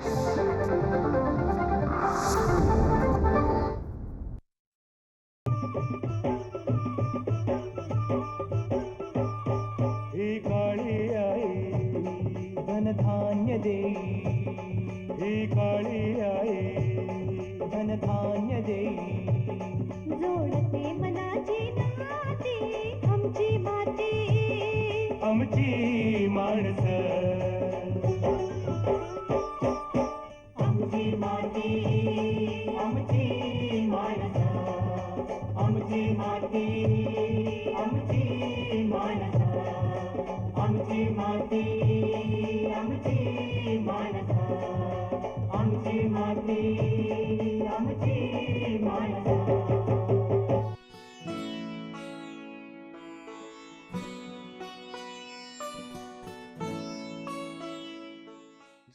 ही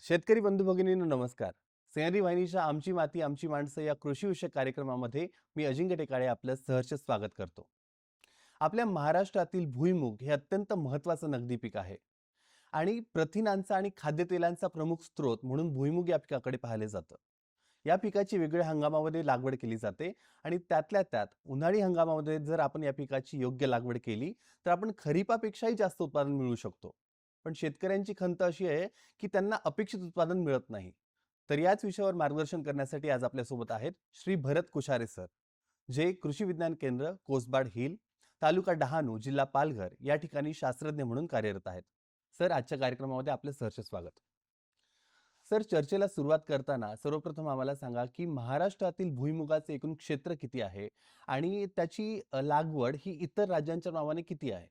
शेतकरी बंधू भगिनींनो नमस्कार. सह्याद्री वाहिनीच्या आमची माती आमची माणसं या कृषीविषयक कार्यक्रमामध्ये मी अजिंक्य टेकाळे आपलं सहर्ष स्वागत करतो. आपल्या महाराष्ट्रातील भुईमुग हे अत्यंत महत्त्वाचं नगदी पीक आहे. आणि प्रथिनांचा आणि खाद्यतेलांचा प्रमुख स्रोत म्हणून भुईमुग या पिकाकडे पाहिले जातं. या पिकाची वेगळ्या हंगामामध्ये लागवड केली जाते आणि त्यातल्या त्यात उन्हाळी हंगामामध्ये जर आपण या पिकाची योग्य लागवड केली तर आपण खरीपापेक्षाही जास्त उत्पादन मिळवू शकतो. पण शेतकऱ्यांची खंत अशी आहे की त्यांना अपेक्षित उत्पादन मिळत नाही. तर याच विषयावर मार्गदर्शन करण्यासाठी आज आपल्यासोबत आहेत श्री भरत कुशारे सर जे कृषी विज्ञान केंद्र कोसबाड हिल तालुका डहाणू जिल्हा पालघर या ठिकाणी शास्त्रज्ञ म्हणून कार्यरत आहेत. सर आजच्या कार्यक्रमामध्ये आपलं सहर्ष स्वागत. सर चर्चेला सुरुवात करताना सर्वप्रथम आम्हाला सांगा की महाराष्ट्रातील भुईमुगाचे एकूण क्षेत्र किती आहे? आणि त्याची लागवड ही इतर राज्यांच्या नावाने किती आहे?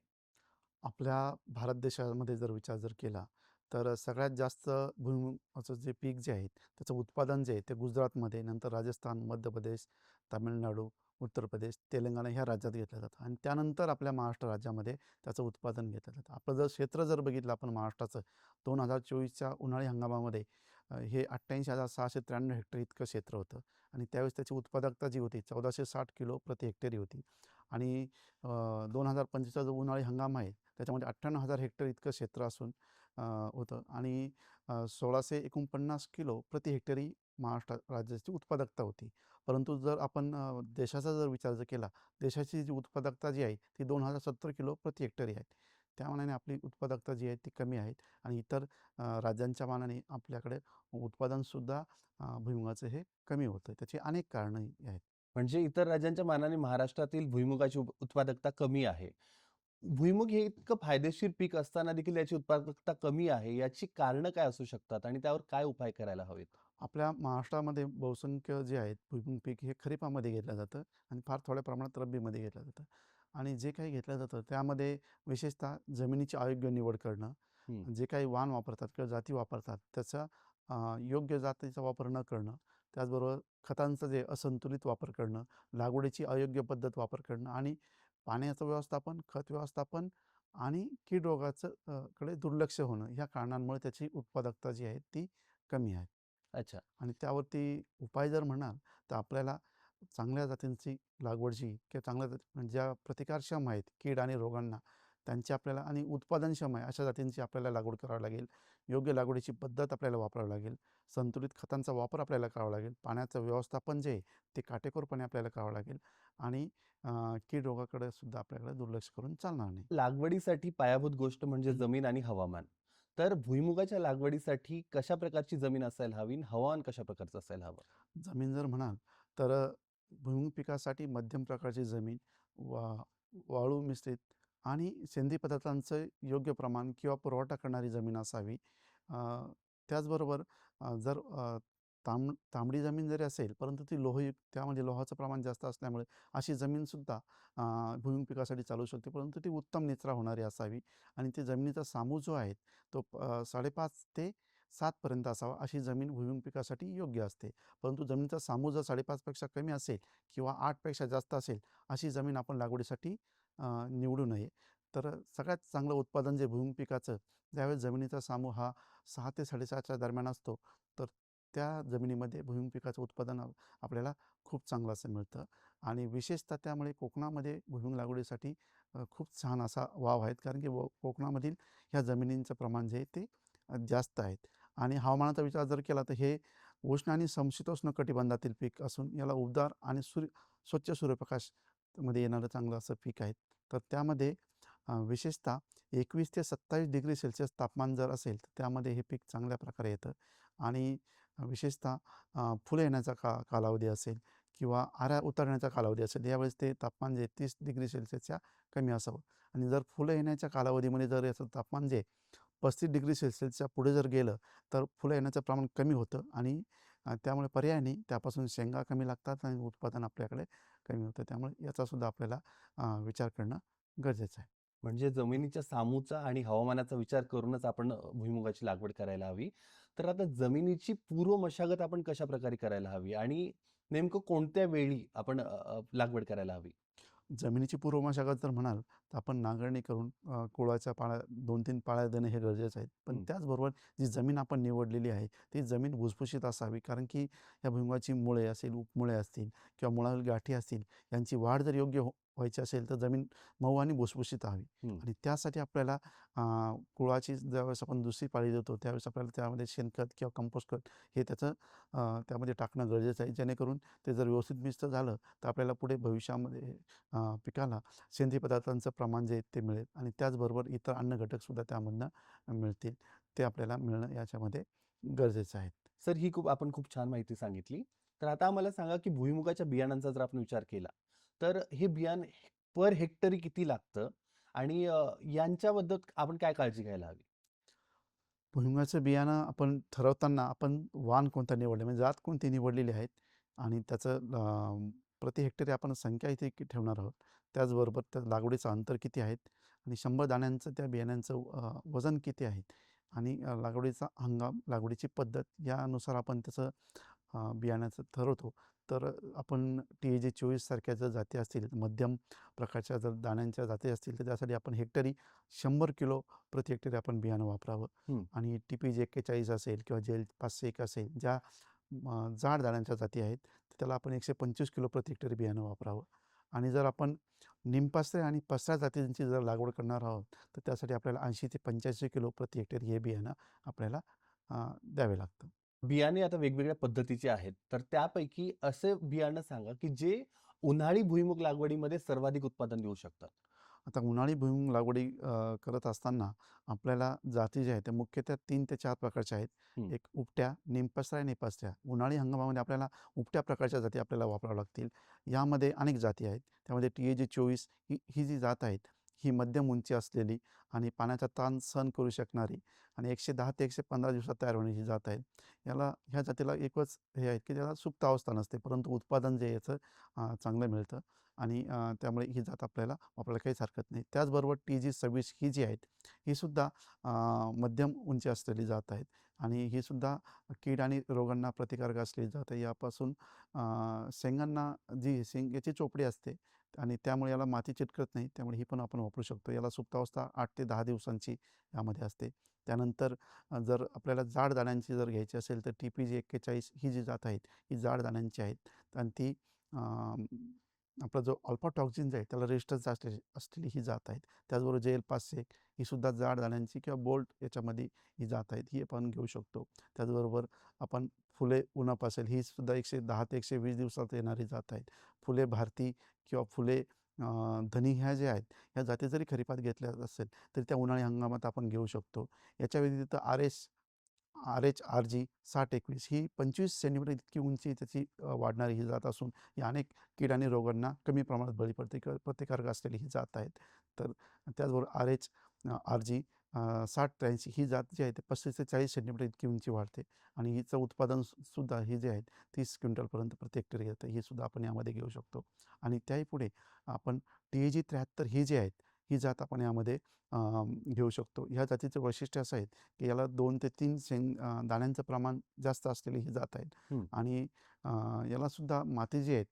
आपल्या भारत देशामध्ये जर विचार जर केला तर सगळ्यात जास्त भुईमुगाचं जे पीक जे आहे त्याचं उत्पादन जे आहे ते गुजरातमध्ये नंतर राजस्थान मध्य प्रदेश तामिळनाडू उत्तर प्रदेश तेलंगणा ह्या राज्यात घेतलं जातं. आणि त्यानंतर आपल्या महाराष्ट्र राज्यामध्ये त्याचं उत्पादन घेतलं जातं. आपलं जर क्षेत्र जर बघितलं आपण महाराष्ट्राचं दोन हजार चोवीसच्या उन्हाळी हंगामामध्ये हे अठ्ठ्याऐंशी हजार सहाशे त्र्याण्णव हेक्टर इतकं क्षेत्र होतं. आणि त्यावेळेस त्याची उत्पादकता जी होती चौदाशे साठ किलो प्रति हेक्टरी होती. आणि दोन हजार पंचवीसचा जो उन्हाळी हंगाम आहे त्याच्यामध्ये अठ्ठ्याण्णव हजार हेक्टर इतकं क्षेत्र असून होतं. आणि सोळाशे एकोणपन्नास किलो प्रति हेक्टरी महाराष्ट्र राज्याची उत्पादकता होती. परंतु जर आपण देशाचा जर विचार जर केला देशाची जी उत्पादकता जी आहे ती दोन हजार सत्तर किलो प्रति हेक्टरी आहे. त्या मानाने आपली उत्पादकता जी आहे ती कमी आहे आणि इतर राज्यांच्या मानाने आपल्याकडे उत्पादनसुद्धा भुईमुगाचं हे कमी होतं. त्याची अनेक कारणं आहेत. म्हणजे इतर राज्यांच्या मानाने महाराष्ट्रातील भुईमुगाची उत्पादकता कमी आहे. भुईमुग हे इतकं फायदेशीर पीक असताना देखील याची उत्पादकता कमी आहे. याची कारणं काय असू शकतात आणि त्यावर काय उपाय करायला हवेत? आपल्या महाराष्ट्रामध्ये बहुसंख्य जे आहेत भुईमुग पीक हे खरीपामध्ये घेतलं जातं आणि फार थोड्या प्रमाणात रब्बीमध्ये घेतलं जातं. आणि जे काही घेतलं जातं त्यामध्ये विशेषतः जमिनीची अयोग्य निवड करणं. जे काही वाण वापरतात किंवा जाती वापरतात त्याचा योग्य जातीचा वापर न करणं त्याचबरोबर खतांचं जे असंतुलित वापर करणं लागवडीची अयोग्य पद्धत वापर करणं आणि पाण्याचं व्यवस्थापन खत व्यवस्थापन आणि कीड रोगाचं कडे दुर्लक्ष होणं ह्या कारणांमुळे त्याची उत्पादकता जी आहे ती कमी आहे. अच्छा. आणि त्यावरती उपाय जर म्हणाल तर आपल्याला चांगल्या जातींची लागवड जी किंवा चांगल्या जाती म्हणजे ज्या प्रतिकारक्षम आहेत कीड आणि रोगांना त्यांची आपल्याला आणि उत्पादनक्षम आहे अशा जातींची आपल्याला लागवड करावी लागेल. योग्य लागवडीची पद्धत आपल्याला वापरावी लागेल. संतुलित खतांचा वापर आपल्याला करावा लागेल. पाण्याचं व्यवस्थापन जे आहे ते काटेकोरपणे आपल्याला करावं लागेल आणि कीड रोगाकडे सुद्धा आपल्याकडे दुर्लक्ष करून चालणार नाही. लागवडीसाठी पायाभूत गोष्ट म्हणजे जमीन आणि हवामान. तर भुईमुगाच्या लागवडीसाठी कशा प्रकारची जमीन असायला हवी हवामान कशा प्रकारचं असायला हवं? जमीन जर म्हणाल तर भुईमुग पिकासाठी मध्यम प्रकारची जमीन वा वाळू मिश्रित आणि सेंद्रिय पदार्थांचं योग्य प्रमाण किंवा पुरवठा करणारी जमीन असावी. त्याचबरोबर जर तांब तांबडी जमीन जरी असेल परंतु ती लोहयुक्त त्यामध्ये लोहाचं प्रमाण जास्त असल्यामुळे अशी जमीनसुद्धा अ, पिकासाठी चालू शकते. परंतु ती उत्तम निचरा होणारी असावी आणि ते जमिनीचा सामू जो आहे तो साडेपाच ते सातपर्यंत असावा अशी जमीन भुईमुग पिकासाठी योग्य असते. परंतु जमिनीचा सामू जर साडेपाचपेक्षा कमी असेल किंवा आठपेक्षा जास्त असेल अशी जमीन आपण लागवडीसाठी निवडू नये. तर सगळ्यात चांगलं उत्पादन जे भुईमुग पिकाचं ज्यावेळेस जमिनीचा सामू हा सहा ते साडेसहाच्या दरम्यान असतो तर त्या जमिनीमध्ये भुईमुग पिकाचं उत्पादन आपल्याला खूप चांगलं असं मिळतं. आणि विशेषतः त्यामुळे कोकणामध्ये भुईमुग लागवडीसाठी खूप छान असा वाव आहेत. कारण की व कोकणामधील ह्या जमिनींचं प्रमाण जे आहे ते जास्त आहेत. आणि हवामानाचा विचार जर केला तर हे उष्ण आणि समशीतोष्ण कटिबंधातील पीक असून याला उबदार आणि सूर्य स्वच्छ सूर्यप्रकाश मध्ये येणारं चांगलं असं पीक आहे. तर त्यामध्ये विशेषतः एकवीस ते सत्तावीस डिग्री सेल्सिअस तापमान जर असेल तर त्यामध्ये हे पीक चांगल्या प्रकारे येतं. आणि विशेषतः फुलं येण्याचा का कालावधी असेल किंवा आऱ्या उतरण्याचा कालावधी असेल यावेळेस ते तापमान जे तीस डिग्री सेल्सिअसच्या कमी असावं. आणि जर फुलं येण्याच्या कालावधीमध्ये जर याचं तापमान जे पस्तीस डिग्री सेल्सिअसच्या पुढे जर गेलं तर फुलं येण्याचं प्रमाण कमी होतं आणि त्यामुळे त्यामुळे पर्यायाने त्यापासून शेंगा कमी लागतात आणि उत्पादन आपल्याकडे कमी होतं त्यामुळे याचासुद्धा आपल्याला विचार करणं गरजेचं आहे म्हणजे जमिनीच्या सामूचा आणि हवामानाचा विचार करूनच आपण भुईमुगाची लागवड करायला हवी. तर आता जमिनीची पूर्व मशागत आपण कशा प्रकारे करायला हवी आणि नेमकं कोणत्या वेळी आपण लागवड करायला हवी? जमिनीची पूर्व मशागत जर म्हणाल तर आपण नांगरणी करून कुळाच्या पाळ्या 2-3 पाळ्या देणं हे गरजेचं आहे. पण. त्याचबरोबर जी जमीन आपण निवडलेली आहे ती जमीन भुसभुशीत असावी. कारण की या भुईमुगाची मुळे असेल, उपमुळे असतील किंवा मुळातील गाठी असतील यांची वाढ जर योग्य हो व्हायची असेल तर जमीन मऊ आणि भुसभुशीत हवी. आणि त्यासाठी आपल्याला कुळाची ज्यावेळेस आपण दुसरी पाळी देतो त्यावेळेस आपल्याला त्यामध्ये शेणखत किंवा कंपोस्ट खत हे त्याचं त्यामध्ये टाकणं गरजेचं आहे. जेणेकरून ते जर व्यवस्थित मिश्र झालं तर आपल्याला पुढे भविष्यामध्ये पिकाला सेंद्रिय पदार्थांचं प्रमाण जे आहे ते मिळेल आणि त्याचबरोबर इतर अन्न घटकसुद्धा त्यामधनं मिळतील. ते आपल्याला मिळणं याच्यामध्ये गरजेचं आहे. सर ही खूप आपण खूप छान माहिती सांगितली. तर आता आम्हाला सांगा की भुईमुगाच्या बियाणांचा जर आपण विचार केला तर हे बियाणं पर हेक्टरी किती लागतं? आणि यांच्याबद्दल आपण काय काळजी घ्यायला हवी? भुईमुगाचं बियाणं आपण ठरवताना आपण वाण कोणता निवडले? म्हणजे जात कोणती निवडलेली आहेत? आणि त्याचं प्रति हेक्टरी आपण संख्या इथे ठेवणार आहोत. त्याचबरोबर त्या लागवडीचं अंतर किती आहेत? आणि शंभर दाण्यांचं त्या बियाण्यांचं वजन किती आहे? आणि लागवडीचा हंगाम, लागवडीची पद्धत यानुसार आपण त्याचं बियाण्याचं ठरवतो. तर आपण टी-ए-जी 24 सारख्या जर जाती असतील, मध्यम प्रकारच्या जर दाण्यांच्या जाती असतील तर त्यासाठी आपण हेक्टरी 100 किलो प्रति हेक्टरी आपण बियाणं वापरावं. आणि टी-पी-जी 41 असेल किंवा जेल 501 असेल ज्या जाड दाण्यांच्या जाती आहेत तर त्याला आपण 125 किलो प्रति हेक्टरी बियाणं वापरावं आणि जर आपण निमपास्त्रे आणि पसरा जातींची जर लागवड करणार आहोत तर त्यासाठी आपल्याला 80 ते 85 किलो प्रति हेक्टरी हे बियाणं आपल्याला द्यावे लागतं. बियाणे आता वेगवेगळ्या पद्धतीचे आहेत. तर त्यापैकी असे बियाणं सांगा की जे उन्हाळी भुईमूग लागवडीमध्ये सर्वाधिक उत्पादन देऊ शकतात? आता उन्हाळी भुईमूग लागवडी करत असताना आपल्याला जाती ज्या आहेत त्या मुख्यतः 3 ते 4 प्रकारच्या आहेत. एक उपट्या, निमपसरा आणि निपास्त्र्या. उन्हाळी हंगामामध्ये आपल्याला उपट्या प्रकारच्या जाती आपल्याला वापराव्या लागतील. यामध्ये अनेक जाती आहेत. त्यामध्ये टी-ए-जी 24 ही ही जी जात आहेत ही मध्यम उंची असलेली आणि पाण्याचा ताण सहन करू शकणारी आणि 110 ते 115 दिवसात तयार होण्याची जात आहे. याला ह्या जातीला एकच हे आहे की त्याला सुप्त अवस्था नसते परंतु उत्पादन जे याचं चांगलं मिळतं आणि त्यामुळे ही जात आपल्याला वापरायला काहीच हरकत नाही. त्याचबरोबर टी-जी 26 ही जी आहेत ही सुद्धा मध्यम उंची असलेली जात आहेत आणि ही सुद्धा कीड आणि रोगांना प्रतिकारक असलेली जात आहे. यापासून शेंगांना जी शेंग्याची चोपडी असते आणि त्यामुळे याला माती चिटकत नाही. त्यामुळे ही पण आपण वापरू शकतो. याला सुप्तावस्था आठ ते दहा दिवसांची यामध्ये असते. त्यानंतर जर आपल्याला जाड दाण्यांची जर घ्यायची असेल तर टी-पी-जी 41 ही जी जात आहेत ही जाड दाण्यांची आहेत आणि ती आपला जो अल्फा टॉक्झिन जे आहे त्याला रेजिस्टन्स असले असलेली ही जात आहेत. त्याचबरोबर जेल 501 ही सुद्धा जाड दाण्यांची किंवा बोल्ट याच्यामध्ये ही जात आहेत. ही आपण घेऊ शकतो. त्याचबरोबर आपण फुले उन्हापासेल असेल ही सुद्धा 110 ते 120 दिवसात येणारी जात आहेत. फुले भारती किंवा फुले धनी ह्या ज्या आहेत ह्या जाती जरी खरीपात घेतल्या असेल तरी त्या उन्हाळी हंगामात आपण घेऊ शकतो. याच्या व्यतिरिक्त R S R H RG 6021 ही 25 सेंटीमीटर इतकी उंची त्याची वाढणारी ही जात असून या अनेक कीड आणि रोगांना कमी प्रमाणात बळी पडते प्रतिकारक असलेली ही जात आहेत. तर त्याचबरोबर आर-एच, आर-जी साठ त्र्याऐंशी ही जात जी आहे ते पस्तीस ते 40 सेंटीमीटर इतकी उंची वाढते आणि हिचं उत्पादन सुद्धा ही जे आहेत तीस क्विंटलपर्यंत प्रति हेक्टर येतं. ही सुद्धा आपण यामध्ये घेऊ शकतो आणि त्याही पुढे आपण टी-ए-जी 73 ही जी आहेत ही जात आपण यामध्ये घेऊ शकतो. ह्या जातीचं वैशिष्ट्य असं आहे की याला 2 ते 3 शेंग दाण्यांचं प्रमाण जास्त असलेली ही जात आहेत. आणि याला सुद्धा माती जी आहेत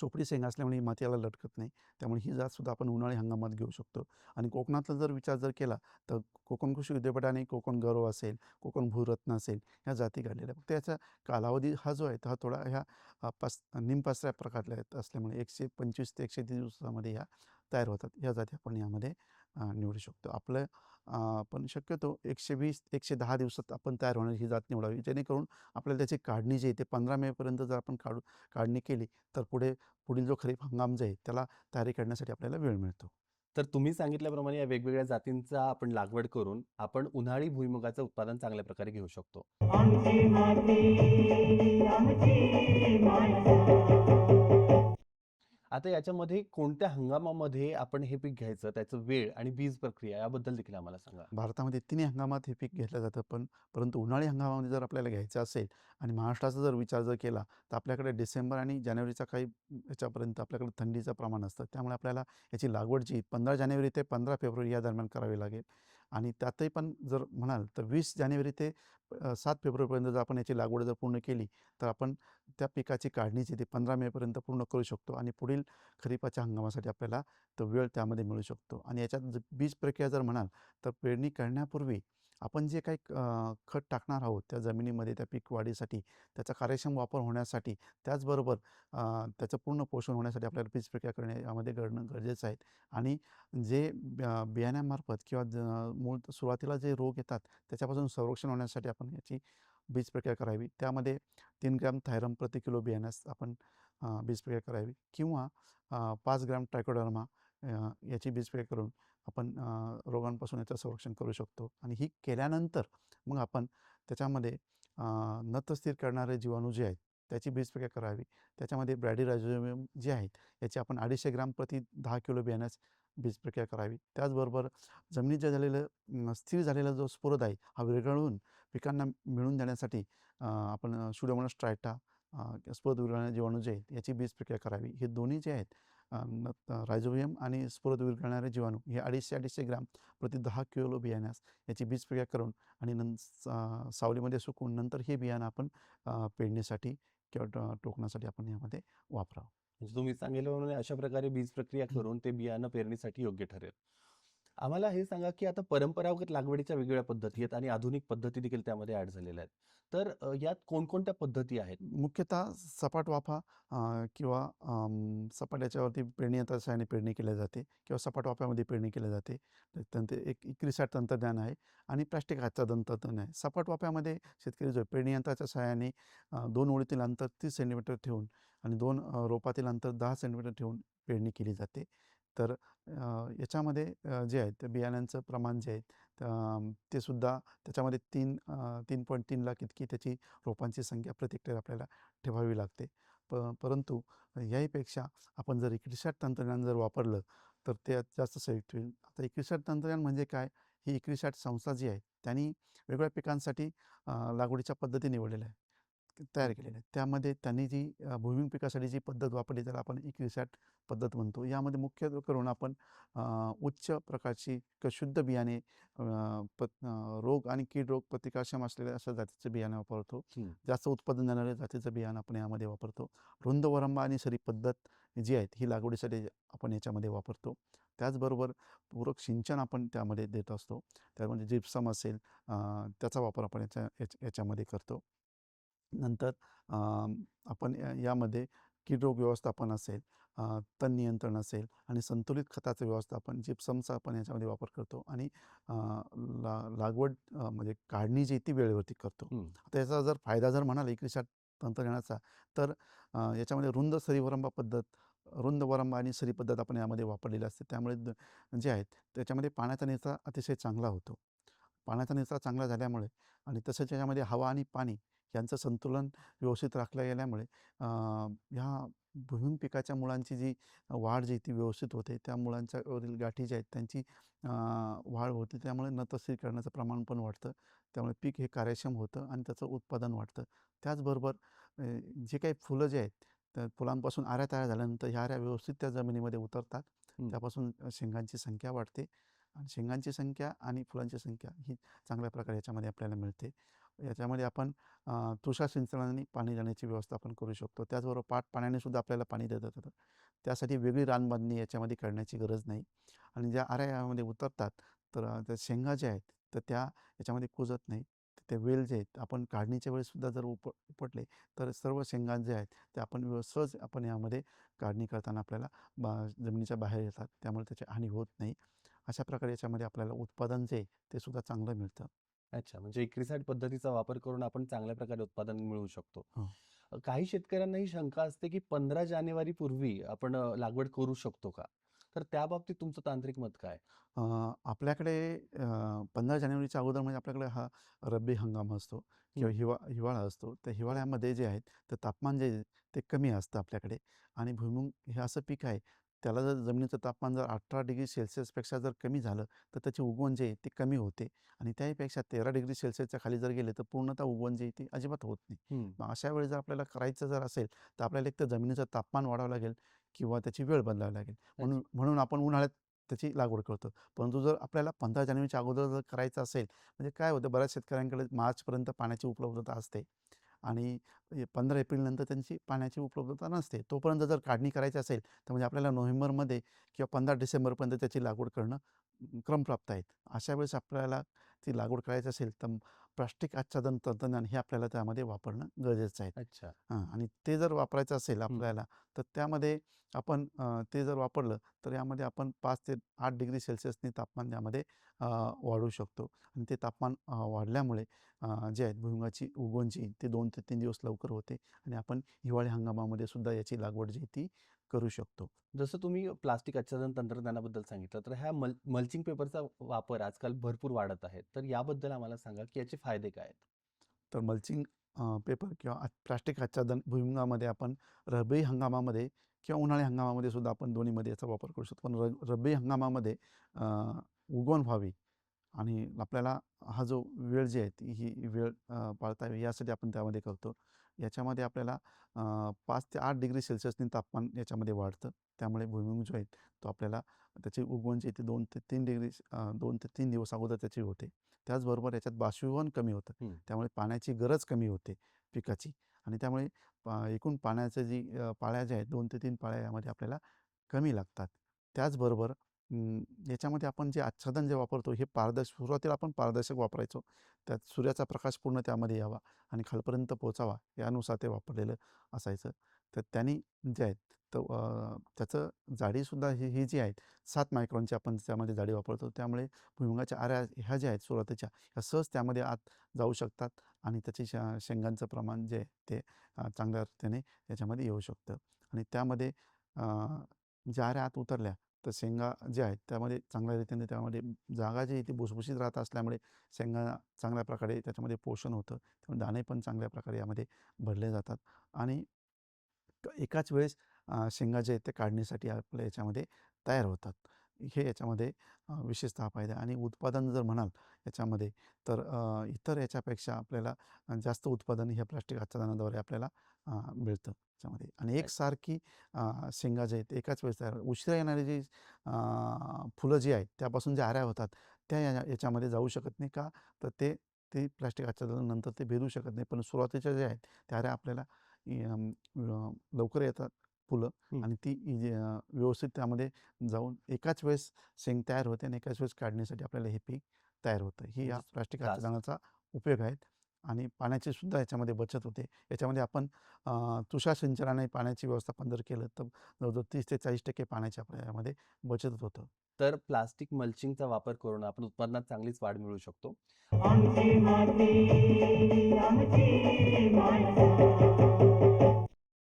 चोपडी शेंगा असल्यामुळे ही माती याला लटकत नाही. त्यामुळे ही जातसुद्धा आपण उन्हाळी हंगामात घेऊ शकतो आणि कोकणातला जर विचार जर केला तर कोकण कृषी विद्यापीठाने कोकण गौरव असेल, कोकण भूरत्न असेल ह्या जाती काढलेल्या फक्त याचा कालावधी हा जो आहे हा थोडा ह्या पास निमपासऱ्या प्रकारल्या प्रकारच्या आहेत असल्यामुळे 125 ते 130 दिवसामध्ये ह्या तयार होतात. ह्या जाती आपण यामध्ये निवडू शकतो. आपलं आपण शक्यतो एकशे वीस एकशे दहा दिवसात आपण तयार होणारी ही जात निवडावी. जेणेकरून आपल्याला त्याची काढणी जी आहे ते पंधरा मेपर्यंत जर आपण काढू काढणी केली तर पुढे पुढील जो खरीप हंगाम जो आहे त्याला तयारी करण्यासाठी आपल्याला वेळ मिळतो. तर तुम्ही सांगितल्याप्रमाणे या वेगवेगळ्या जातींचा आपण लागवड करून आपण उन्हाळी भुईमुगाचं उत्पादन चांगल्या प्रकारे घेऊ शकतो. आता याच्यामध्ये कोणत्या हंगामामध्ये आपण हे पीक घ्यायचं? त्याचं वेळ आणि बीज प्रक्रिया याबद्दल देखील आम्हाला सांगा. भारतामध्ये तिन्ही हंगामात हे पीक घेतलं जातं पण परंतु उन्हाळी हंगामामध्ये जर आपल्याला घ्यायचं असेल आणि महाराष्ट्राचा जर विचार जर केला तर आपल्याकडे डिसेंबर आणि जानेवारीचा काही याच्यापर्यंत आपल्याकडे थंडीचं प्रमाण असतं. त्यामुळे आपल्याला याची लागवड जी पंधरा जानेवारी ते पंधरा फेब्रुवारी या दरम्यान करावी लागेल. आणि त्यातही पण जर म्हणाल तर वीस जानेवारी ते सात फेब्रुवारीपर्यंत जर आपण याची लागवड जर पूर्ण केली तर आपण त्या पिकाची काढणी जी ती पंधरा मेपर्यंत पूर्ण करू शकतो आणि पुढील खरीपाच्या हंगामासाठी आपल्याला तो वेळ त्यामध्ये मिळू शकतो. आणि याच्यात बीज प्रक्रिया जर म्हणाल तर पेरणी करण्यापूर्वी आपण जे काही खत टाकणार आहोत त्या जमिनीमध्ये त्या पीक वाढीसाठी त्याचा कार्यक्षम वापर होण्यासाठी त्याचबरोबर त्याचं पूर्ण पोषण होण्यासाठी आपल्याला बीज प्रक्रिया करणे यामध्ये घडणं गरजेचं आहे. आणि जे ब- बियाण्यामार्फत किंवा ज- मूळ सुरुवातीला जे रोग येतात त्याच्यापासून संरक्षण होण्यासाठी आपण याची बीज प्रक्रिया करावी. त्यामध्ये तीन ग्रॅम थायरम प्रति किलो बियाण्यास आपण बीज प्रक्रिया करावी किंवा पाच ग्रॅम ट्रायकोडर्मा याची बीज प्रक्रिया करून आपण रोगांपासून याचं संरक्षण करू शकतो. आणि ही केल्यानंतर मग आपण त्याच्यामध्ये अ, नतस्थिर करणारे जीवाणू जे आहेत त्याची बीजप्रक्रिया करावी. त्याच्यामध्ये ब्रॅडिरायझोमियम जे आहेत याची आपण अडीचशे ग्राम प्रति दहा किलो बियाण्यास बीज प्रक्रिया करावी. त्याचबरोबर जमिनीत जे झालेलं स्थिर झालेला जो स्फुरद आहे हा विरघळून पिकांना मिळून देण्यासाठी आपण सुडोमोनास स्ट्रायटा स्फुरद विरघळणारे जीवाणू जे आहेत याची बीज प्रक्रिया करावी. हे दोन्ही जे आहेत रायझोबियम आणि स्फुरद विरघळणारे जीवाणू. हे अडीचशे अडीचशे ग्राम प्रति दहा किलो बियाण्यास याची बीज प्रक्रिया करून आणि नं सावलीमध्ये सुकवून नंतर हे बियाणं आपण अं, पेरणीसाठी किंवा टोकण्यासाठी आपण यामध्ये वापरावं. म्हणजे तुम्ही सांगितल्याप्रमाणे अशा प्रकारे बीज प्रक्रिया करून ते बियाणं पेरणीसाठी योग्य ठरेल. आम्हाला हे सांगा की आता परंपरागत लागवडीच्या वेगवेगळ्या पद्धती आहेत आणि आधुनिक पद्धती देखील त्यामध्ये ऍड झालेल्या आहेत. तर अ, यात कोणकोणत्या पद्धती आहेत? मुख्यतः सपाट वाफा अ, किंवा अम, सपाट याच्यावरती पेरणी यंत्राच्या सहाय्याने पेरणी केली जाते किंवा सपाट वाफ्यामध्ये पेरणी केली जाते. तंत्र एक इक्रिसॅट तंत्रज्ञान आहे आणि प्लॅस्टिक हातचा तंत्रज्ञान आहे. सपाट वाफ्यामध्ये शेतकरी जो पेरणी यंत्राच्या सहाय्याने अ, दोन ओळीतील अंतर तीस सेंटीमीटर ठेवून आणि दोन अ, रोपातील अंतर दहा सेंटीमीटर ठेवून पेरणी केली जाते. तर याच्यामध्ये जे आहेत ते बियाण्यांचं प्रमाण जे आहे ते सुद्धा त्याच्यामध्ये तीन तीन पॉईंट तीन लाख इतकी त्याची रोपांची संख्या प्रति आपल्याला ठेवावी लागते. प परंतु याहीपेक्षा आपण जर इक्रिसॅट तंत्रज्ञान जर वापरलं तर ते जास्त संयुक्त होईल आता इक्रिसॅट तंत्रज्ञान म्हणजे काय? ही इक्रिसॅट संस्था जी आहे त्यांनी वेगवेगळ्या पिकांसाठी लागवडीच्या पद्धती निवडलेल्या आहेत. तयार केलेल्या आहेत. त्यामध्ये त्यांनी जी अ, भुईमुग पिकासाठी जी पद्धत वापरली त्याला आपण इक्रिसॅट पद्धत म्हणतो. यामध्ये मुख्य करून आपण उच्च प्रकारची शुद्ध बियाणे रोग आणि कीड रोग प्रतिकारक्षम असलेल्या अशा जातीचे बियाणे वापरतो. जास्त उत्पादन देणाऱ्या जातीचं बियाणं आपण यामध्ये वापरतो. रुंद वरंबा आणि सरी पद्धत जी आहेत ही लागवडीसाठी आपण याच्यामध्ये वापरतो. त्याचबरोबर पूरक सिंचन आपण त्यामध्ये देत असतो. त्यामध्ये जिप्सम असेल त्याचा वापर आपण याच्या- याच्यामध्ये करतो. नंतर आपण यामध्ये कीड रोग व्यवस्थापन असेल तण नियंत्रण असेल आणि संतुलित खताचं व्यवस्थापन जिप्समचा आपण याच्यामध्ये वापर करतो आणि ला लागवड म्हणजे काढणी जी ती वेळेवरती करतो. आता याचा जर फायदा जर म्हणाल इक्रिशाट तंत्रज्ञानाचा तर याच्यामध्ये रुंद सरी वरंबा पद्धत रुंद वरंबा आणि सरी पद्धत आपण यामध्ये वापरलेली असते. त्यामुळे जे आहेत त्याच्यामध्ये पाण्याचा निचरा अतिशय चांगला होतो. पाण्याचा निचरा चांगला झाल्यामुळे आणि तसंच याच्यामध्ये हवा आणि पाणी यांचं संतुलन व्यवस्थित राखलं गेल्यामुळे ह्या भुईमुग पिकाच्या मुळांची जी वाढ जी ती व्यवस्थित होते. त्या मुळांच्या वरील गाठी ज्या आहेत त्यांची वाढ होते. त्यामुळे नतस्थिर करण्याचं प्रमाण पण वाढतं. त्यामुळे पीक हे कार्यक्षम होतं आणि त्याचं उत्पादन वाढतं. त्याचबरोबर जे काही फुलं जे आहेत त्या फुलांपासून आऱ्या तयार झाल्यानंतर ह्या आऱ्या व्यवस्थित त्या जमिनीमध्ये उतरतात. त्यापासून शेंगांची संख्या वाढते. आणि शेंगांची संख्या आणि फुलांची संख्या ही चांगल्या प्रकारे याच्यामध्ये आपल्याला मिळते. याच्यामध्ये आपण तुषार सिंचनाने पाणी देण्याची व्यवस्था आपण करू शकतो. त्याचबरोबर पाट पाण्याने सुद्धा आपल्याला पाणी देत येतं. त्यासाठी वेगळी रानबांधणी याच्यामध्ये करण्याची गरज नाही. आणि ज्या आऱ्या यामध्ये उतरतात तर त्या शेंगा ज्या आहेत तर त्या याच्यामध्ये कुजत नाही. ते वेल जे आहेत आपण काढणीच्या वेळेसुद्धा जर उप उपटले तर सर्व शेंगा जे आहेत ते आपण सहज आपण यामध्ये काढणी करताना आपल्याला बा जमिनीच्या बाहेर येतात. त्यामुळे त्याची हानी होत नाही. अशा प्रकारे याच्यामध्ये आपल्याला उत्पादन जे आहे ते सुद्धा चांगलं मिळतं. अच्छा म्हणजे इक्रिसाइड पद्धतीचा वापर करून आपण चांगल्या प्रकारे उत्पादन मिळवू शकतो. हो. काही शेतकऱ्यांना ही शंका असते की पंधरा जानेवारी पूर्वी आपण लागवड करू शकतो का? तर त्या बाबतीत तुमचं तांत्रिक मत काय? आपल्याकडे पंधरा जानेवारीच्या अगोदर म्हणजे आपल्याकडे हा रब्बी हंगाम असतो किंवा. हिवा हिवाळा असतो. तर हिवाळ्यामध्ये जे आहेत तर तापमान जे आहे ते कमी असतं आपल्याकडे. आणि भुईमुग हे असं पीक आहे त्याला जर जमिनीचं तापमान जर अठरा डिग्री सेल्सिअसपेक्षा जर कमी झालं तर त्याची उगवण जे आहे ते कमी होते. आणि त्याहीपेक्षा तेरा डिग्री सेल्सिअसच्या खाली जर गेले तर पूर्णतः उगवण जे आहे ते अजिबात होत नाही. मग अशा वेळी जर आपल्याला करायचं जर असेल तर आपल्याला एक तर जमिनीचं तापमान वाढवावं लागेल किंवा त्याची वेळ बदलावी लागेल. म्हणून म्हणून आपण उन्हाळ्यात त्याची लागवड करतो. परंतु जर आपल्याला पंधरा जानेवारीच्या अगोदर जर करायचं असेल म्हणजे काय होतं बऱ्याच शेतकऱ्यांकडे मार्चपर्यंत पाण्याची उपलब्धता असते. आणि पंधरा एप्रिलनंतर त्यांची पाण्याची उपलब्धता नसते. तोपर्यंत जर काढणी करायची असेल तर म्हणजे आपल्याला नोव्हेंबरमध्ये किंवा पंधरा डिसेंबरपर्यंत त्याची लागवड करणं क्रमप्राप्त आहेत. अशा वेळेस आपल्याला ती लागवड करायची असेल तर प्लास्टिक आच्छादन तंत्रज्ञान हे आपल्याला त्यामध्ये वापरणं गरजेचं आहे. अच्छा. हां आणि ते जर वापरायचं असेल आपल्याला तर त्यामध्ये आपण ते जर वापरलं तर यामध्ये आपण पाच ते आठ डिग्री सेल्सिअसनी तापमान यामध्ये अ, वाढवू शकतो. आणि ते तापमान वाढल्यामुळे जे आहेत भुईमुगाची उगवण जी ती दोन ते तीन दिवस लवकर होते. आणि आपण हिवाळी हंगामामध्ये सुद्धा याची लागवड जी ती करू शकतो. जसं तुम्ही प्लास्टिक आच्छादन तंत्रज्ञानाबद्दल सांगितलं तर ह्या मल मल्चिंग पेपरचा वापर आजकाल भरपूर वाढत आहे. तर याबद्दल आम्हाला सांगा की याचे फायदे काय आहेत? तर मल्चिंग पेपर किंवा प्लास्टिक आच्छादन भुईमुगामध्ये आपण रबी हंगामामध्ये किंवा उन्हाळी हंगामामध्ये सुद्धा आपण दोन्हीमध्ये याचा वापर करू शकतो. पण र रब्बी हंगामामध्ये उगवण व्हावी. आणि आपल्याला हा जो वेळ जी आहे ती ही वेळ पाळता यावी यासाठी आपण त्यामध्ये करतो. याच्यामध्ये आपल्याला पाच ते आठ डिग्री सेल्सिअसनी तापमान याच्यामध्ये वाढतं. त्यामुळे भुईमुग जो आहे तो आपल्याला त्याची उगवण जी ती दोन ते तीन डिग्री दोन ते तीन दिवस अगोदर त्याची होते. त्याचबरोबर याच्यात बाष्पीभवन कमी होतं. त्यामुळे पाण्याची गरज कमी होते पिकाची. आणि त्यामुळे पा एकूण पाण्याचं जी पाळ्या ज्या आहेत दोन ते तीन पाळ्या यामध्ये आपल्याला कमी लागतात. त्याचबरोबर याच्यामध्ये आपण जे आच्छादन जे वापरतो हे पारदर्शक सुरुवातीला आपण पारदर्शक वापरायचो. त्यात सूर्याचा प्रकाश पूर्ण त्यामध्ये यावा आणि खालपर्यंत पोचावा यानुसार ते वापरलेलं असायचं. तर त्यांनी जे आहेत तर त्याचं जाडीसुद्धा ही ही जी आहेत सात मायक्रॉनची आपण त्यामध्ये जाडी वापरतो. त्यामुळे भुईमुगाच्या आऱ्या ह्या ज्या आहेत सुरुवातीच्या ह्या सहज त्यामध्ये आत जाऊ शकतात आणि त्याची श शेंगांचं प्रमाण जे ते चांगल्या रीतीने त्याच्यामध्ये येऊ शकतं. आणि त्यामध्ये ज्या आऱ्या आत उतरल्या तर शेंगा ज्या आहेत त्यामध्ये चांगल्या रीतीने त्यामध्ये जागा जी आहे ती भुसभुशीत राहत असल्यामुळे शेंगा चांगल्या प्रकारे त्याच्यामध्ये पोषण होतं. त्यामुळे दाणे पण चांगल्या प्रकारे यामध्ये भरले जातात. आणि एकाच वेळेस शेंगा जे आहेत ते काढण्यासाठी आपल्या याच्यामध्ये तयार होतात. हे याच्यामध्ये विशेषतः फायदा आहे. आणि उत्पादन जर म्हणाल याच्यामध्ये तर इतर याच्यापेक्षा आपल्याला जास्त उत्पादन ह्या प्लास्टिक आच्छादनाद्वारे आपल्याला मिळतं त्याच्यामध्ये. आणि एकसारखी शेंगा जे आहेत एकाच वेळेस तयार उशिरा येणारी जी फुलं जी आहेत त्यापासून ज्या आऱ्या होतात त्या या याच्यामध्ये जाऊ शकत नाही का? तर ते ते प्लास्टिक आच्छादनानंतर ते भेदू शकत नाही. पण सुरुवातीच्या ज्या आहेत त्या आऱ्या आपल्याला लवकर येतात फुलं. आणि ती व्यवस्थित त्यामध्ये जाऊन एकाच वेळेस शेंग तयार होते आणि एकाच वेळेस काढण्यासाठी आपल्याला हे पीक तयार होतं. ही या म्हणजे प्लास्टिक आच्छादनाचा उपयोग आहे. आणि पाण्याची सुद्धा याच्यामध्ये बचत होते. याच्यामध्ये आपण तुषार सिंचनाने पाण्याची व्यवस्थापन जर केलं तर जवळजवळ तीस ते चाळीस टक्के पाण्याची आपल्या यामध्ये बचत होतं. तर प्लास्टिक मल्चिंगचा वापर करून आपण उत्पादनात चांगलीच वाढ मिळवू शकतो.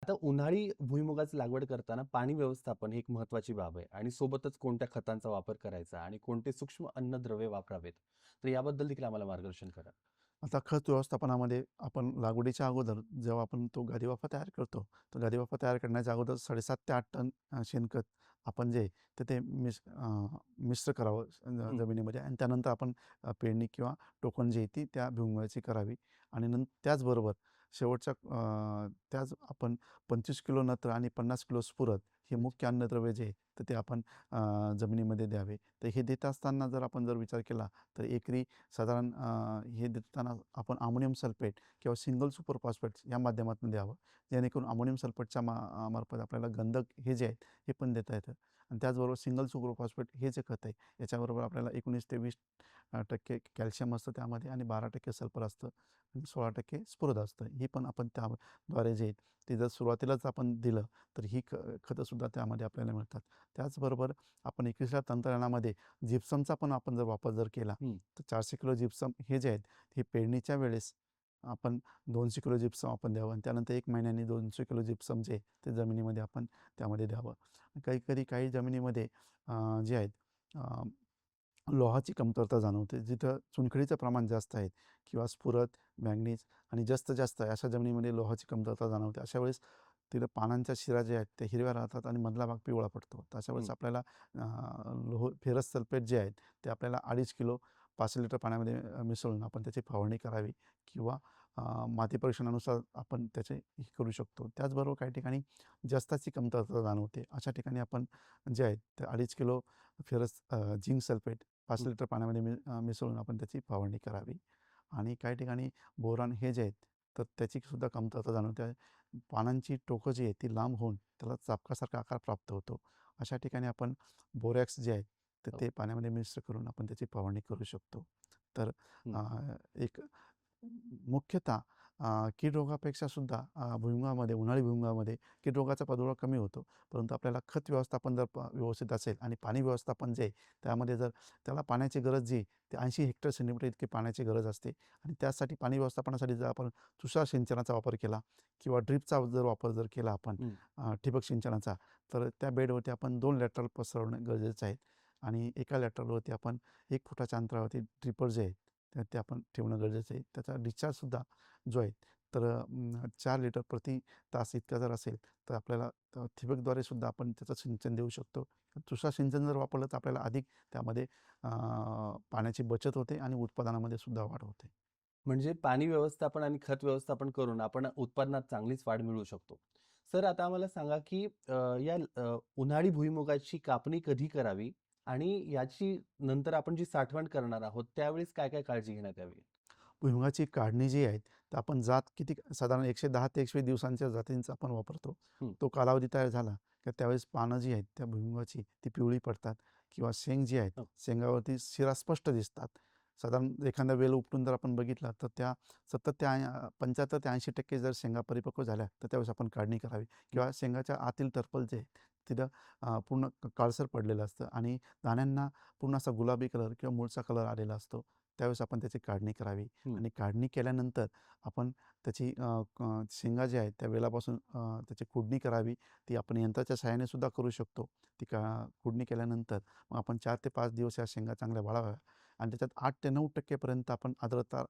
आता उन्हाळी भुईमुगाची लागवड करताना पाणी व्यवस्थापन ही एक महत्वाची बाब आहे आणि सोबतच कोणत्या खतांचा वापर करायचा आणि कोणते सूक्ष्म अन्नद्रव्ये वापरावेत तर याबद्दल देखील आम्हाला मार्गदर्शन करा. आता खत व्यवस्थापनामध्ये आपण लागवडीच्या अगोदर जेव्हा आपण तो गादीवाफा तयार करतो तर गादीवाफा तयार करण्याच्या अगोदर साडेसात ते आठ टन शेणखत आपण जे तर ते मिस मिश्र करावं. जमिनीमध्ये आणि त्यानंतर आपण पेरणी किंवा टोकन जी आहे ती त्या भुईमुगाची करावी आणि नं त्याचबरोबर शेवटच्या त्याच आपण पंचवीस किलो नत्र आणि पन्नास किलो स्फुरद हे मुख्य अन्नद्रव्य जे तर ते आपण जमिनीमध्ये द्यावे. तर हे देत असताना जर आपण जर विचार केला तर एकरी साधारण हे देताना आपण अमोनियम सल्फेट किंवा सिंगल सुपर फॉस्फेट या माध्यमातून द्यावं. जेणेकरून अमोनियम सल्फेटच्या मा मार्फत आपल्याला गंधक हे जे आहेत हे पण देता येतं. आणि त्याचबरोबर सिंगल सुपर फॉस्फेट हे जे खत आहे याच्याबरोबर आपल्याला एकोणीस ते वीस टक्के कॅल्शियम असतं त्यामध्ये आणि बारा टक्के सल्फर असतं आणि सोळा टक्के स्फुरद असतं. हे पण आपण त्याद्वारे जे आहेत ते जर सुरुवातीलाच आपण दिलं तर ही ख खतंसुद्धा त्यामध्ये आपल्याला मिळतात. त्याचबरोबर आपण एकविसल्या तंत्रज्ञानामध्ये जिप्समचा पण आपण जर वापर जर केला. तर चारशे किलो जिप्सम हे जे आहेत हे पेरणीच्या वेळेस आपण दोनशे किलो जिप्सम आपण द्यावं आणि त्यानंतर एक महिन्यानी दोनशे किलो जिप्सम जे ते जमिनीमध्ये आपण त्यामध्ये द्यावं काही कधी काही जमिनीमध्ये जे आहेत लोहाची कमतरता जाणवते जिथं चुनखडीचं प्रमाण जास्त आहे किंवा स्फुरत मॅंगनीज आणि जास्त जास्त आहे अशा जमिनीमध्ये लोहाची कमतरता जाणवते अशा वेळेस तिथं पानांच्या शिरा जे आहेत ते हिरव्या राहतात आणि मधला भाग पिवळा पडतो तर अशा वेळेस. आपल्याला लोह फेरस सल्फेट जे आहेत ते आपल्याला अडीच किलो पाच लिटर पाण्यामध्ये मिसळून आपण त्याची फवारणी करावी किंवा माती परीक्षणानुसार आपण त्याचे हे करू शकतो त्याचबरोबर काही ठिकाणी जस्ताची कमतरता जाणवते अशा ठिकाणी आपण जे आहेत ते अडीच किलो फेरस झिंक सल्फेट पाच. लिटर पाण्यामध्ये मिसळून आपण त्याची फवारणी करावी आणि काही ठिकाणी बोरान हे जे आहेत तर त्याची सुद्धा कमतरता जाणवते. पानांची टोकं जी आहेत ती लांब होऊन त्याला चापकासारखा आकार प्राप्त होतो. अशा ठिकाणी आपण बोरॅक्स जे आहेत तर हो. ते पाण्यामध्ये मिश्र करून आपण त्याची फवारणी करू शकतो. तर एक मुख्यतः कीड रोगापेक्षा सुद्धा भुईमुगामध्ये उन्हाळी भुईमुगामध्ये कीड रोगाचा प्रादुर्भाव कमी होतो. परंतु आपल्याला खत व्यवस्थापन जर व्यवस्थित असेल आणि पाणी व्यवस्थापन जे आहे त्यामध्ये जर त्याला पाण्याची गरज जी ते ऐंशी हेक्टर सेंटीमीटर इतकी पाण्याची गरज असते. आणि त्यासाठी पाणी व्यवस्थापनासाठी जर आपण तुषार सिंचनाचा वापर केला किंवा ड्रिपचा जर वापर जर केला आपण ठिबक सिंचनाचा तर त्या बेडवरती आपण दोन लॅटरल पसरवणं गरजेचं आहे आणि एका लॅटरलवरती आपण एक फुटाच्या अंतरावरती ड्रिपर जे आहे तर ते आपण ठेवणं गरजेचं आहे. त्याचा डिस्चार्जसुद्धा जो आहे तर चार लिटर प्रति तास इतका जर असेल तर आपल्याला ठिबकद्वारे सुद्धा आपण त्याचं सिंचन देऊ शकतो. तुषार सिंचन जर वापरलं तर आपल्याला अधिक त्यामध्ये पाण्याची बचत होते आणि उत्पादनामध्ये सुद्धा वाढ होते. म्हणजे पाणी व्यवस्थापन आणि खत व्यवस्थापन करून आपण उत्पादनात चांगलीच वाढ मिळवू शकतो. सर आता आम्हाला सांगा की या उन्हाळी भुईमुगाची कापणी कधी करावी? आणि याची नंतर आपण जी साठवण करणार आहोत त्यावेळेस काय काय काळजी घेण्यात यावी भुईमुगाची काढणी जी आहे तर आपण जात किती साधारण एकशे दहा ते एकशे दिवसांच्या जातींचा आपण वापरतो. तो कालावधी तयार झाला की त्यावेळेस पानं जी आहेत त्या भुईमुगाची ती पिवळी पडतात किंवा शेंग जी आहेत हो. शेंगावरती शिरा स्पष्ट दिसतात साधारण एखादा वेल उपटून जर आपण बघितला तर त्या सत्तर ते पंच्याहत्तर ते ऐंशी टक्के जर शेंगा परिपक्व झाल्या तर त्यावेळेस आपण काढणी करावी. किंवा शेंगाच्या आतील टर्पल जे तिथं पूर्ण काळसर पडलेलं असतं आणि दाण्यांना पूर्ण असा गुलाबी कलर किंवा मूळचा कलर आलेला असतो त्यावेळेस आपण त्याची काढणी करावी. आणि काढणी केल्यानंतर आपण त्याची शेंगा ज्या आहेत त्या वेलापासून त्याची कुडणी करावी. ती आपण यंत्राच्या सहाय्याने सुद्धा करू शकतो. ती का कुडणी केल्यानंतर मग आपण चार ते पाच दिवस या शेंगा चांगल्या वाळाव्या आणि त्याच्यात आठ ते नऊ टक्केपर्यंत आपण आर्द्रता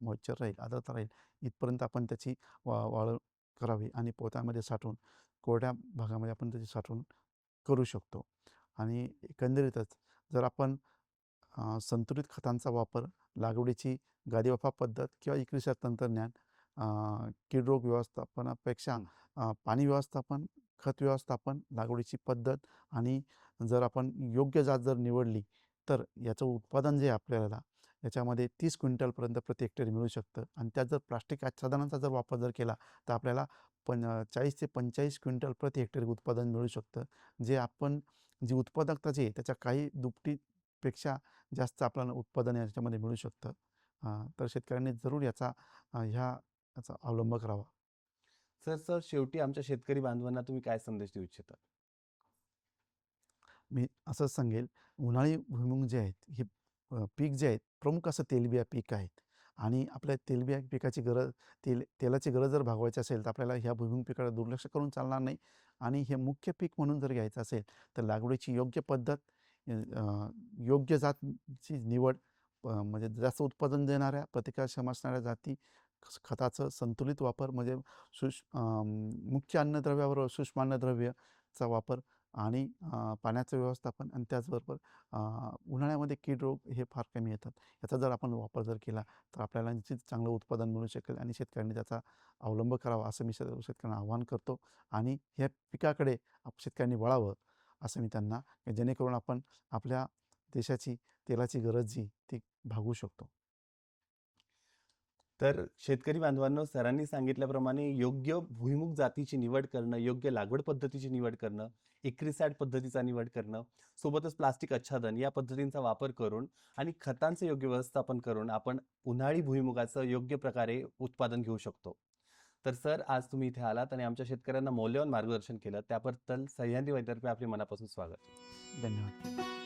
मॉइश्चर राहील आर्द्रता राहील. इथपर्यंत आपण त्याची वा वाळ करावी आणि पोत्यामध्ये साठवून कोरड्या भागामध्ये आपण त्याची साठवण करू शकतो. आणि एकंदरीतच जर आपण संतुलित खतांचा वापर लागवडीची गादीवाफा पद्धत किंवा एकविसात तंत्रज्ञान कीड रोग व्यवस्थापनापेक्षा पाणी व्यवस्थापन खत व्यवस्थापन लागवडीची पद्धत आणि जर आपण योग्य जात जर निवडली तर याचं उत्पादन जे आहे आपल्याला याच्यामध्ये तीस क्विंटलपर्यंत प्रति हेक्टरी मिळू शकतं. आणि त्यात जर प्लास्टिक आच्छादनाचा जर वापर जर केला तर आपल्याला पण चाळीस ते पंचेचाळीस क्विंटल प्रति हेक्टरी उत्पादन मिळू शकतं. जे आपण जी उत्पादकता जी आहे त्याच्या काही दुपटीपेक्षा जास्त आपल्याला उत्पादन याच्यामध्ये मिळू शकतं. तर शेतकऱ्यांनी जरूर याचा ह्या याचा अवलंब करावा. सर सर शेवटी आमच्या शेतकरी बांधवांना तुम्ही काय संदेश देऊ इच्छिता? मी असंच सांगेल उन्हाळी भुईमुंग जे आहेत हे पीक जे आहेत प्रमुख असं तेलबिया पीक आहेत. आणि आपल्या तेलबिया पिकाची गरज तेल तेलाची गरज जर भागवायची असेल तर आपल्याला ह्या भुईमुंग पिकाला दुर्लक्ष करून चालणार नाही. आणि हे मुख्य पीक म्हणून जर घ्यायचं असेल तर लागवडीची योग्य पद्धत योग्य जातची निवड म्हणजे जास्त उत्पादन देणाऱ्या प्रतिकारक्षम असणाऱ्या जाती ख- खताचं संतुलित वापर म्हणजे सुष मुख्य अन्नद्रव्याबरोबर सूक्ष्म अन्नद्रव्यचा वापर आणि पाण्याचं व्यवस्थापन आणि त्याचबरोबर उन्हाळ्यामध्ये कीड रोग हे फार कमी येतात. याचा जर आपण वापर जर केला तर आपल्याला निश्चित चांगलं उत्पादन मिळू शकेल आणि शेतकऱ्यांनी त्याचा अवलंब करावा असं मी शेतकऱ्यांना आव्हान करतो. आणि ह्या पिकाकडे आप- शेतकऱ्यांनी वळावं असं मी त्यांना जेणेकरून आपण आपल्या देशाची तेलाची गरज जी ती भागवू शकतो. तर शेतकरी बांधवांनो सरांनी सांगितल्याप्रमाणे योग्य भुईमुग जातीची निवड करणं योग्य लागवड पद्धतीची निवड करणं एक्रिसॅड पद्धतीचा निवड करणं सोबतच प्लास्टिक आच्छादन या पद्धतींचा वापर करून आणि खतांचं योग्य व्यवस्थापन करून आपण उन्हाळी भुईमुगाचं योग्य प्रकारे उत्पादन घेऊ शकतो. तर सर आज तुम्ही इथे आलात आणि आमच्या शेतकऱ्यांना मौल्यवान मार्गदर्शन केलं. त्याबद्दल सह्याद्री वैद्यतर्फे आपले मनापासून स्वागत. धन्यवाद.